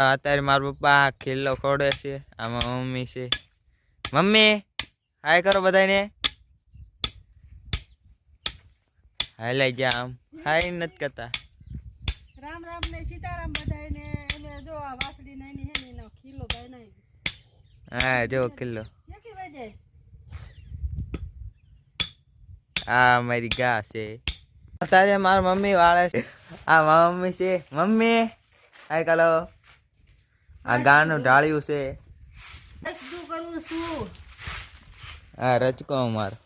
અત્યારે મારા પપ્પા ખીલ્લો ખોડે છે આમાં મમ્મી છે. મમ્મી હાય કરો બધાને હાય લઈ ગયા આમ. હાય નથી કરતા. રામ રામ ને સીતારામ બધાને એને જો આ વાસડી નાની હે ને એનો ખીલો બનાવી હા જો કિલ્લો ક્યાંથી વાજે આ મારી ગા છે. અત્યારે મારા મમ્મી વાળે છે. આ મમ્મી છે. મમ્મી હાય કાલો. આ ગાનું ઢાળ્યું છે. શું કરું છું? આ રચકો અમારો.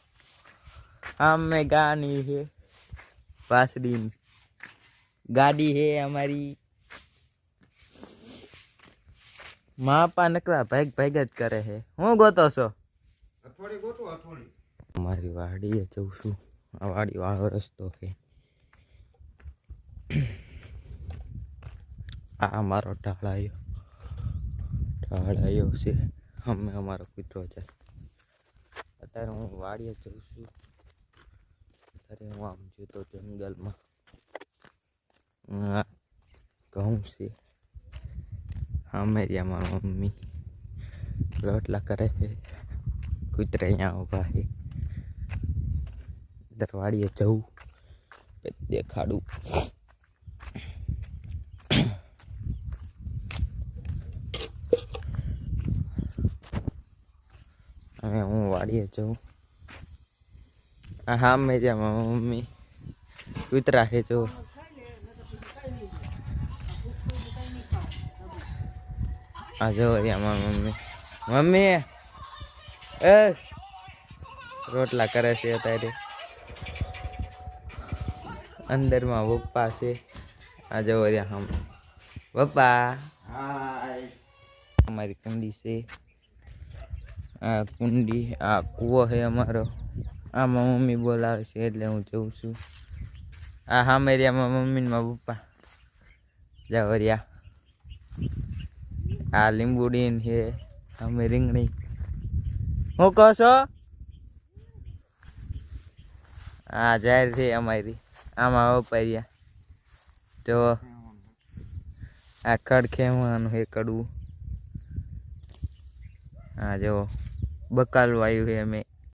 આમ મેં ગાની છે પાસડી ગાડી છે અમારી. માપા નકરા ભાગ ભાગ જ કરે છે હું ગોતો છો? મારી વાડીએ જઉં છું. આ વાડી વાળો રસ્તો છે આ મારો ઢાળાયો. ઢાળાયો છે. અમે, અમારો કૂતરો જાય અત્યારે હું વાડીએ જઉં છું. અત્યારે હું આમ જોતો જંગલમાં. ઘઉં છે. અમે ત્યાં મારા મમ્મી રોટલા કરે છે. કૂતરા અહીંયા ઊભા છે. દરવાડીએ જવું દેખાડું. જઉં આ હા મેં ત્યાં મમ્મી કૂતરા છે. જો આ જો ત્યાં મમ્મી. મમ્મી એ રોટલા કરે છે અત્યારે. અંદરમાં પપ્પા છે. આ જો ત્યાં હમ પપ્પા. અમારી કુંડી છે. આ કુંડી, આ કૂવો છે અમારો. આમાં મમ્મી બોલાવે છે એટલે હું જઉં છું. આ સામે રહ્યા મમ્મી ને પપ્પા. જાવરિયા આ લીંબુડી છે અમે રીંગણી. હું કહો છો? આ જાહેર છે અમારી. આમાં વપાર્યા તો આ ખડ ખેવાનું છે કડવું. હા જો. બકાલ વાયુ છે અમે.